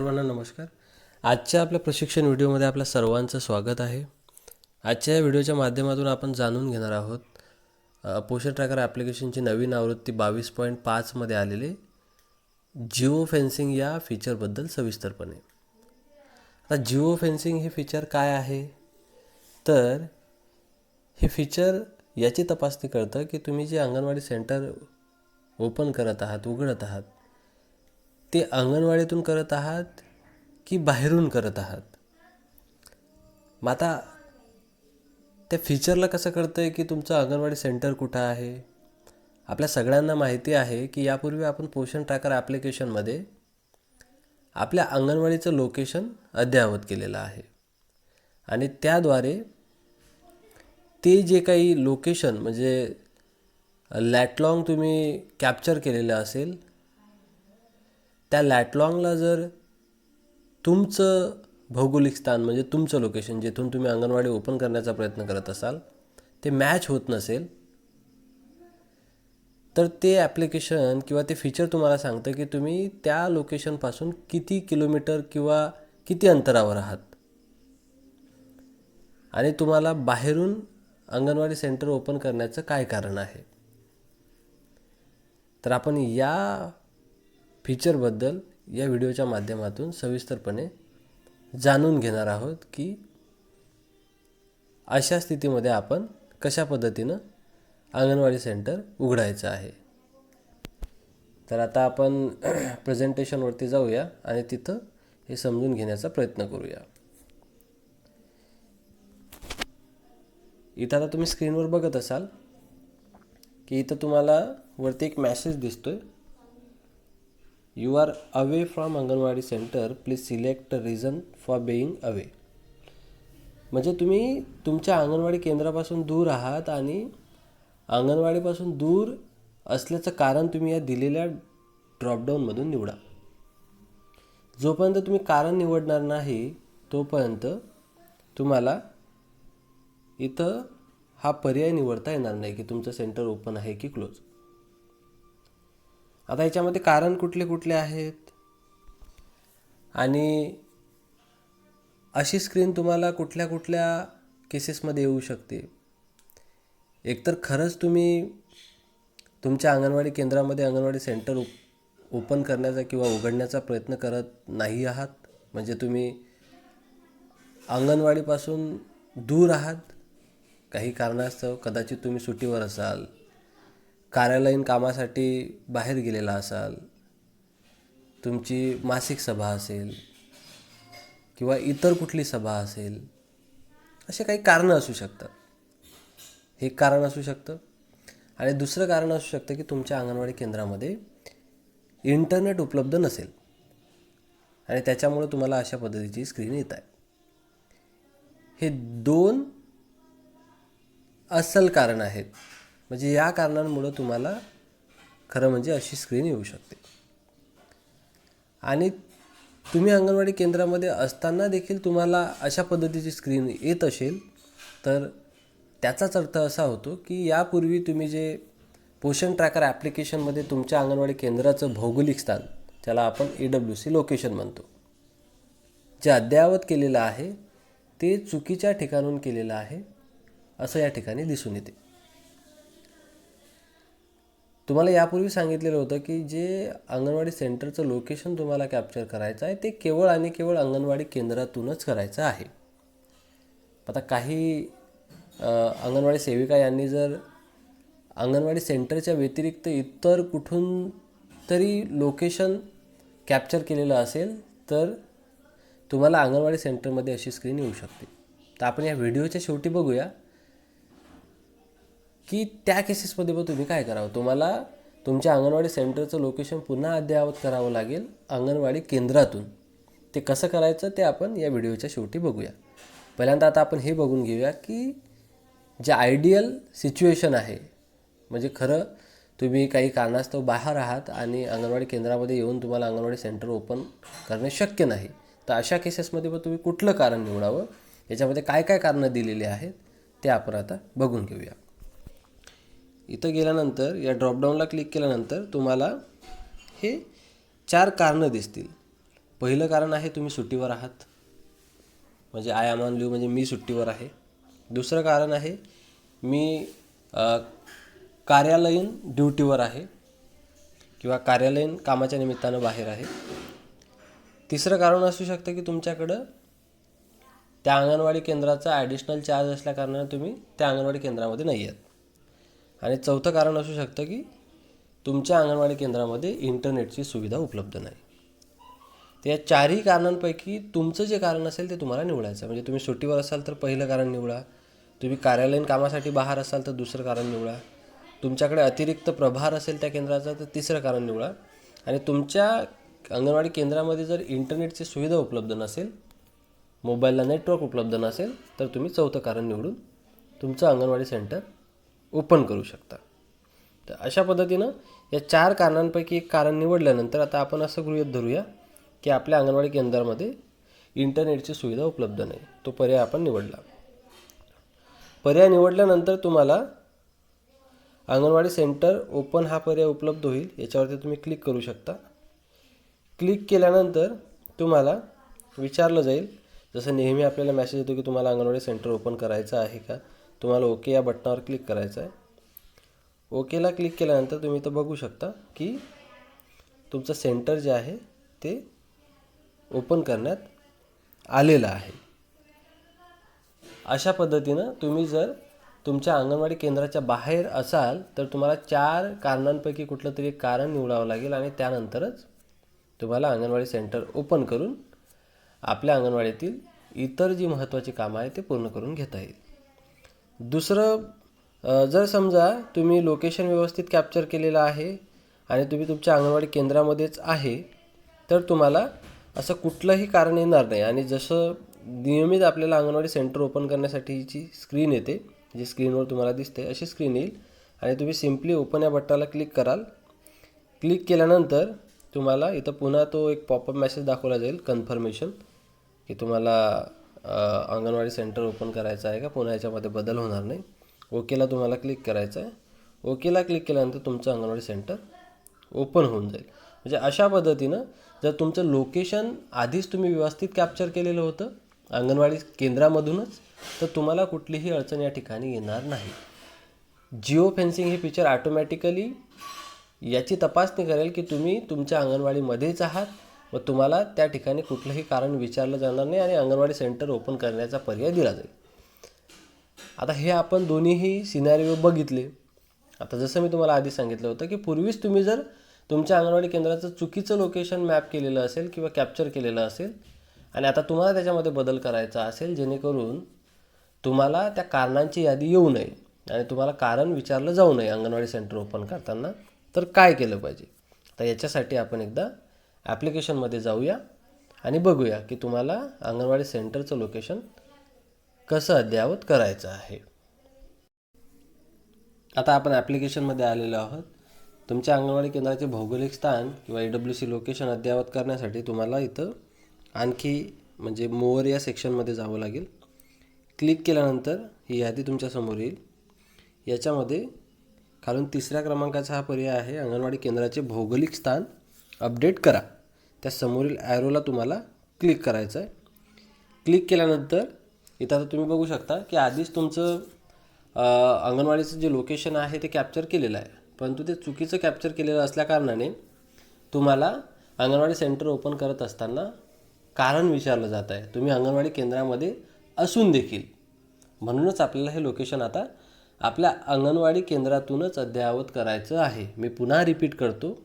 सर्वांना नमस्कार. आजच्या आपल्या प्रशिक्षण व्हिडिओमध्ये आपल्या सर्वांचं स्वागत आहे. आजच्या या व्हिडिओच्या माध्यमातून आपण जाणून घेणार आहोत पोषण ट्रॅकर ॲप्लिकेशनची नवीन आवृत्ती बावीस पॉईंट पाचमध्ये आलेले जिओ फेन्सिंग या फीचरबद्दल सविस्तरपणे. आता जिओ फेन्सिंग हे फीचर काय आहे? तर हे फीचर याची तपासणी करतं की तुम्ही जे अंगणवाडी सेंटर ओपन करत आहात उघडत आहात ते अंगणवाडीतून करत आहात की बाहेरून करत आहात? मग आता त्या फीचरला कसं कळतं आहे की तुमचं अंगणवाडी सेंटर कुठं आहे? आपल्या सगळ्यांना माहिती आहे की यापूर्वी आपण पोषण ट्रॅकर ॲप्लिकेशनमध्ये आपल्या अंगणवाडीचं लोकेशन अद्ययावत केलेलं आहे. आणि त्याद्वारे ते जे काही लोकेशन म्हणजे लॅटलॉंग तुम्ही कॅप्चर केलेलं असेल त्या लॅटलाँगला जर तुमचं भौगोलिक स्थान म्हणजे तुमचं लोकेशन जिथून तुम्ही अंगणवाडी ओपन करण्याचा प्रयत्न करत असाल ते मॅच होत नसेल तर ते ॲप्लिकेशन किंवा ते फीचर तुम्हाला सांगतं की तुम्ही त्या लोकेशनपासून किती किलोमीटर किंवा किती अंतरावर आहात. आणि तुम्हाला बाहेरून अंगणवाडी सेंटर ओपन करण्याचं काय कारण आहे? तर आपण या फीचरबद्दल या व्हिडिओच्या माध्यमातून सविस्तरपणे जाणून घेणार आहोत की अशा स्थितीमध्ये आपण कशा पद्धतीनं अंगणवाडी सेंटर उघडायचं आहे. तर आता आपण प्रेझेंटेशनवरती जाऊया आणि तिथं हे समजून घेण्याचा प्रयत्न करूया. इथं आता तुम्ही स्क्रीनवर बघत असाल की इथं तुम्हाला वरती एक मॅसेज दिसतो आहे you are away from anganwadi centre please select reason for being away म्हणजे तुम्ही तुमच्या अंगणवाडी केंद्रापासून दूर आहात आणि अंगणवाडीपासून दूर असल्याचं कारण तुम्ही या दिलेल्या ड्रॉपडाऊनमधून निवडा. जोपर्यंत तुम्ही कारण निवडणार नाही तोपर्यंत तुम्हाला इथं हा पर्याय निवडता येणार नाही की तुमचं सेंटर ओपन आहे की क्लोज आता याच्यामध्ये कारण कुठले कुठले आहेत? आणि अशी स्क्रीन तुम्हाला कुठल्या कुठल्या केसेसमध्ये येऊ शकते? एकतर खरंच तुम्ही तुमच्या अंगणवाडी केंद्रामध्ये अंगणवाडी सेंटर ओपन करण्याचा किंवा उघडण्याचा प्रयत्न करत नाही आहात? म्हणजे तुम्ही अंगणवाडीपासून दूर आहात? काही कारणास्तव कदाचित तुम्ही सुट्टीवर असाल. कार्यालयीन कामासाठी बाहेर गेलेला असाल तुमची मासिक सभा असेल किंवा इतर कुठली सभा असेल असे काही कारणं असू शकतात. हे एक कारण असू शकतं आणि दुसरं कारण असू शकतं की तुमच्या अंगणवाडी केंद्रामध्ये इंटरनेट उपलब्ध नसेल आणि त्याच्यामुळे तुम्हाला अशा पद्धतीची स्क्रीन येत आहे. हे दोन अस्सल कारण आहेत. म्हणजे या कारणांमुळं तुम्हाला खरं म्हणजे अशी स्क्रीन येऊ शकते. आणि तुम्ही अंगणवाडी केंद्रामध्ये असताना देखील तुम्हाला अशा पद्धतीची स्क्रीन येत असेल तर त्याचाच अर्थ असा होतो की यापूर्वी तुम्ही जे पोषण ट्रॅकर ॲप्लिकेशनमध्ये तुमच्या अंगणवाडी केंद्राचं भौगोलिक स्थान ज्याला आपण ए डब्ल्यू सी लोकेशन म्हणतो जे अद्ययावत केलेलं आहे ते चुकीच्या ठिकाणून केलेलं आहे असं या ठिकाणी दिसून येते. तुम्हाला यापूर्वी सांगितलेलं होतं की जे अंगणवाडी सेंटरचं लोकेशन तुम्हाला कॅप्चर करायचं आहे ते केवळ आणि केवळ अंगणवाडी केंद्रातूनच करायचं आहे. आता काही अंगणवाडी सेविका यांनी जर अंगणवाडी सेंटरच्या व्यतिरिक्त इतर कुठून तरी लोकेशन कॅप्चर केलेलं असेल तर तुम्हाला अंगणवाडी सेंटरमध्ये अशी स्क्रीन येऊ शकते. तर आपण या व्हिडिओच्या शेवटी बघूया. की त्या केसेसमध्ये पण तुम्ही काय करावं? तुम्हाला तुमच्या अंगणवाडी सेंटरचं लोकेशन पुन्हा अद्ययावत करावं लागेल अंगणवाडी केंद्रातून. ते कसं करायचं ते आपण या व्हिडिओच्या शेवटी बघूया. पहिल्यांदा आता आपण हे बघून घेऊया की जे आयडियल सिच्युएशन आहे म्हणजे खरं तुम्ही काही कारणास्तव बाहेर आहात आणि अंगणवाडी केंद्रामध्ये येऊन तुम्हाला अंगणवाडी सेंटर ओपन करणे शक्य नाही तर अशा केसेसमध्ये पण तुम्ही कुठलं कारण निवडावं? याच्यामध्ये काय काय कारणं दिलेली आहेत? ते आपण आता बघून घेऊया. इथं गेल्यानंतर या ड्रॉपडाऊनला क्लिक केल्यानंतर तुम्हाला हे चार कारणं दिसतील. पहिलं कारण आहे तुम्ही सुट्टीवर आहात. म्हणजे आय आम ऑन लिव्ह म्हणजे मी सुट्टीवर आहे. दुसरं कारण आहे मी कार्यालयीन ड्युटीवर आहे किंवा कार्यालयीन कामाच्या निमित्तानं बाहेर आहे. तिसरं कारण असू शकतं की तुमच्याकडं त्या अंगणवाडी केंद्राचा ॲडिशनल चार्ज असल्याकारणानं तुम्ही त्या अंगणवाडी केंद्रामध्ये नाही आहेत. आणि चौथं कारण असू शकतं की तुमच्या अंगणवाडी केंद्रामध्ये इंटरनेटची सुविधा उपलब्ध नाही. तर या चारही कारणांपैकी तुमचं जे कारण असेल ते तुम्हाला निवडायचं म्हणजे तुम्ही सुट्टीवर असाल तर पहिलं कारण निवडा. तुम्ही कार्यालयीन कामासाठी बाहेर असाल तर दुसरं कारण निवडा. तुमच्याकडे अतिरिक्त प्रभार असेल त्या केंद्राचा तर तिसरं कारण निवडा. आणि तुमच्या अंगणवाडी केंद्रामध्ये जर इंटरनेटची सुविधा उपलब्ध नसेल मोबाईलला नेटवर्क उपलब्ध नसेल तर तुम्ही चौथं कारण निवडून तुमचं अंगणवाडी सेंटर ओपन करू शकता. तर अशा पद्धतीनं या चार कारणांपैकी एक कारण निवडल्यानंतर आता आपण असं गृहित धरूया की आपल्या अंगणवाडी केंद्रामध्ये इंटरनेटची सुविधा उपलब्ध नाही. तो पर्याय आपण निवडला. पर्याय निवडल्यानंतर तुम्हाला अंगणवाडी सेंटर ओपन हा पर्याय उपलब्ध होईल. याच्यावरती तुम्ही क्लिक करू शकता. क्लिक केल्यानंतर तुम्हाला विचारलं जाईल जसं नेहमी आपल्याला मॅसेज येतो की तुम्हाला अंगणवाडी सेंटर ओपन करायचं आहे का? तुम्हाला ओके या बटनावर क्लिक करायचं आहे. ओकेला क्लिक केल्यानंतर तुम्ही तर बघू शकता की तुमचं सेंटर जे आहे ते ओपन करण्यात आलेलं आहे. अशा पद्धतीनं तुम्ही जर तुमच्या अंगणवाडी केंद्राच्या बाहेर असाल तर तुम्हाला चार कारणांपैकी कुठलं तरी एक कारण निवडावं लागेल आणि त्यानंतरच तुम्हाला अंगणवाडी सेंटर ओपन करून आपल्या अंगणवाडीतील इतर जी महत्त्वाची कामं आहेत ते पूर्ण करून घेता येईल. दुसरं जर समजा तुम्ही लोकेशन व्यवस्थित कॅप्चर केलेलं आहे आणि तुम्ही तुमच्या अंगणवाडी केंद्रामध्येच आहे तर तुम्हाला असं कुठलंही कारण येणार नाही. आणि जसं नियमित आपल्याला अंगणवाडी सेंटर ओपन करण्यासाठीची स्क्रीन येते जी स्क्रीनवर तुम्हाला दिसते अशी स्क्रीन येईल. आणि तुम्ही सिम्पली ओपन या बटनाला क्लिक कराल. क्लिक केल्यानंतर तुम्हाला इथं पुन्हा तो एक पॉपअप मेसेज दाखवला जाईल कन्फर्मेशन की तुम्हाला अंगणवाडी सेंटर ओपन करायचं आहे का? पुन्हा याच्यामध्ये बदल होणार नाही. ओकेला तुम्हाला क्लिक करायचं आहे. ओकेला क्लिक केल्यानंतर तुमचं अंगणवाडी सेंटर ओपन होऊन जाईल. म्हणजे अशा पद्धतीनं जर तुमचं लोकेशन आधीच तुम्ही व्यवस्थित कॅप्चर केलेलं होतं अंगणवाडी केंद्रामधूनच तर तुम्हाला कुठलीही अडचण या ठिकाणी येणार नाही. जिओ फेन्सिंग हे फीचर ऑटोमॅटिकली याची तपासणी करेल की तुम्ही तुमच्या अंगणवाडीमध्येच आहात व तुम्हाला त्या ठिकाणी कुठलंही कारण विचारलं जाणार नाही आणि अंगणवाडी सेंटर ओपन करण्याचा पर्याय दिला जाईल. आता हे आपण दोन्हीही सिनारिओ बघितले. आता जसं मी तुम्हाला आधी सांगितलं होतं की पूर्वीच तुम्ही जर तुमच्या अंगणवाडी केंद्राचं चुकीचं लोकेशन मॅप केलेलं असेल किंवा कॅप्चर केलेलं असेल आणि आता तुम्हाला त्याच्यामध्ये बदल करायचा असेल जेणेकरून तुम्हाला त्या कारणांची यादी येऊ नये आणि तुम्हाला कारण विचारलं जाऊ नये अंगणवाडी सेंटर ओपन करताना तर काय केलं पाहिजे? तर याच्यासाठी आपण एकदा ॲप्लिकेशनमध्ये जाऊया आणि बघूया की तुम्हाला अंगणवाडी सेंटरचं लोकेशन कसं अद्ययावत करायचं आहे. आता आपण ॲप्लिकेशनमध्ये आलेलो आहोत. तुमच्या अंगणवाडी केंद्राचे भौगोलिक स्थान किंवा ई डब्ल्यू सी लोकेशन अद्ययावत करण्यासाठी तुम्हाला इथं आणखी म्हणजे मोअर या सेक्शनमध्ये जावं लागेल. क्लिक केल्यानंतर ही यादी तुमच्यासमोर येईल. याच्यामध्ये खालून तिसऱ्या क्रमांकाचा हा पर्याय आहे. अंगणवाडी केंद्राचे भौगोलिक स्थान अपडेट करा. त्या समोरील ॲरोला तुम्हाला क्लिक करायचं आहे क्लिक केल्यानंतर इथं आता तुम्ही बघू शकता की आधीच तुमचं अंगणवाडीचं जे लोकेशन आहे ते कॅप्चर केलेलं आहे. परंतु ते चुकीचं कॅप्चर केलेलं असल्याकारणाने तुम्हाला अंगणवाडी सेंटर ओपन करत असताना कारण विचारलं जात आहे. तुम्ही अंगणवाडी केंद्रामध्ये असून देखील. म्हणूनच आपल्याला हे लोकेशन आता आपल्या अंगणवाडी केंद्रातूनच अद्ययावत करायचं आहे. मी पुन्हा रिपीट करतो.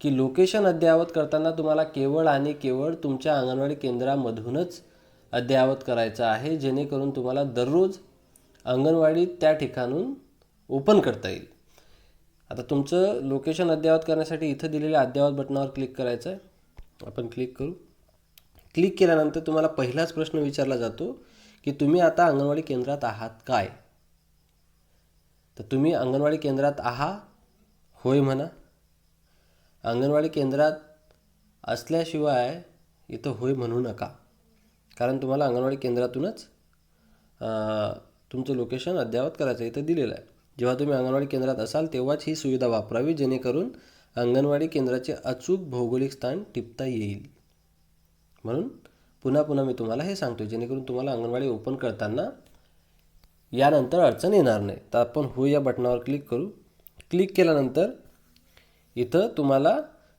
की लोकेशन अद्ययावत करताना तुम्हाला केवळ आणि केवळ तुमच्या अंगणवाडी केंद्रामधूनच अद्ययावत करायचं आहे जेणेकरून तुम्हाला दररोज अंगणवाडी त्या ठिकाणून ओपन करता येईल. आता तुमचं लोकेशन अद्ययावत करण्यासाठी इथं दिलेल्या अद्ययावत बटनावर क्लिक करायचं आहे आपण क्लिक करू. क्लिक केल्यानंतर तुम्हाला पहिलाच प्रश्न विचारला जातो की तुम्ही आता अंगणवाडी केंद्रात आहात काय? तर तुम्ही अंगणवाडी केंद्रात आहा होय म्हणा अंगणवाडी केंद्रात असल्याशिवाय इथं होय म्हणू नका. कारण तुम्हाला अंगणवाडी केंद्रातूनच तुमचं लोकेशन अद्ययावत करायचं इथं दिलेलं आहे. जेव्हा तुम्ही अंगणवाडी केंद्रात असाल तेव्हाच ही सुविधा वापरावी जेणेकरून अंगणवाडी केंद्राचे अचूक भौगोलिक स्थान टिपता येईल. म्हणून पुन्हा पुन्हा मी तुम्हाला हे सांगतो जेणेकरून तुम्हाला अंगणवाडी ओपन करताना यानंतर अडचण येणार नाही. तर आपण हो या बटनावर क्लिक करू. क्लिक केल्यानंतर इथं तुम्हाला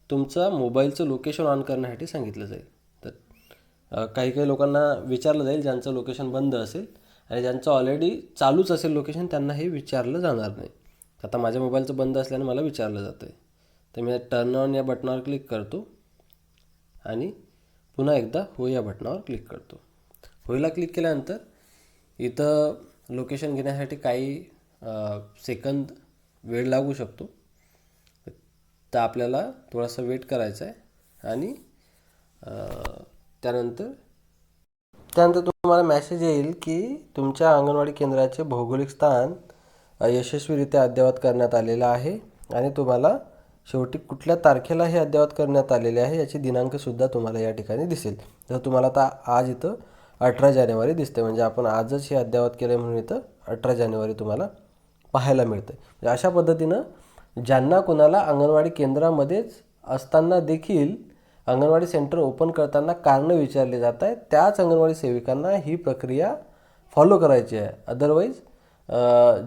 तुमचा मोबाईलचं लोकेशन ऑन करण्यासाठी सांगितलं जाईल. तर काही काही लोकांना विचारलं जाईल ज्यांचं लोकेशन बंद असेल आणि ज्यांचं ऑलरेडी चालूच असेल लोकेशन त्यांना हे विचारलं जाणार नाही. आता माझ्या मोबाईलचं बंद असल्याने मला विचारलं जातं आहे तर मी टर्न ऑन या बटनावर क्लिक करतो आणि पुन्हा एकदा हो या बटनावर क्लिक करतो. होईला क्लिक केल्यानंतर इथं लोकेशन घेण्यासाठी काही सेकंद वेळ लागू शकतो. तर आपल्याला थोडासा वेट करायचा आहे. आणि त्यानंतर त्यानंतर तुम्हाला मॅसेज येईल की तुमच्या अंगणवाडी केंद्राचे भौगोलिक स्थान यशस्वीरित्या अद्ययावत करण्यात आलेलं आहे. आणि तुम्हाला शेवटी कुठल्या तारखेला हे अद्ययावत करण्यात आलेले आहे याची दिनांकसुद्धा तुम्हाला या ठिकाणी दिसेल. तर तुम्हाला आता आज इथं अठरा जानेवारी दिसते. म्हणजे आपण आजच हे अद्ययावत केलं आहे म्हणून इथं अठरा जानेवारी तुम्हाला पाहायला मिळतं म्हणजे अशा पद्धतीनं ज्यांना कोणाला अंगणवाडी केंद्रामध्येच असताना देखील अंगणवाडी सेंटर ओपन करताना कारणं विचारली जात आहेत त्याच अंगणवाडी सेविकांना ही प्रक्रिया फॉलो करायची आहे. अदरवाईज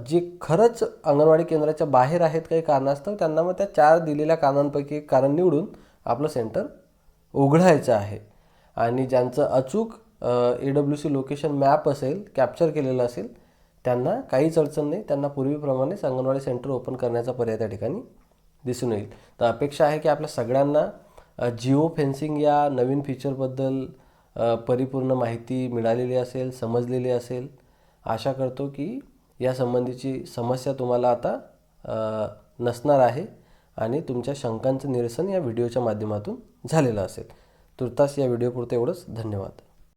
जे खरंच अंगणवाडी केंद्राच्या बाहेर आहेत काही कारणास्तव त्यांना मग त्या चार दिलेल्या कारणांपैकी एक कारण निवडून आपलं सेंटर उघडायचं आहे. आणि ज्यांचं अचूक A W C location map असेल कॅप्चर केलेलं असेल त्यांना काहीच अडचण नाही. त्यांना पूर्वीप्रमाणेच अंगणवाडी सेंटर ओपन करण्याचा पर्याय त्या ठिकाणी दिसून येईल. तर अपेक्षा आहे की आपल्या सगळ्यांना जिओ फेन्सिंग या नवीन फीचरबद्दल परिपूर्ण माहिती मिळालेली असेल समजलेली असेल. आशा करतो की या संबंधीची समस्या तुम्हाला आता नसणार आहे आणि तुमच्या शंकांचं निरसन या व्हिडिओच्या माध्यमातून झालेलं असेल. तुर्तास या व्हिडिओपुरतं एवढंच. धन्यवाद.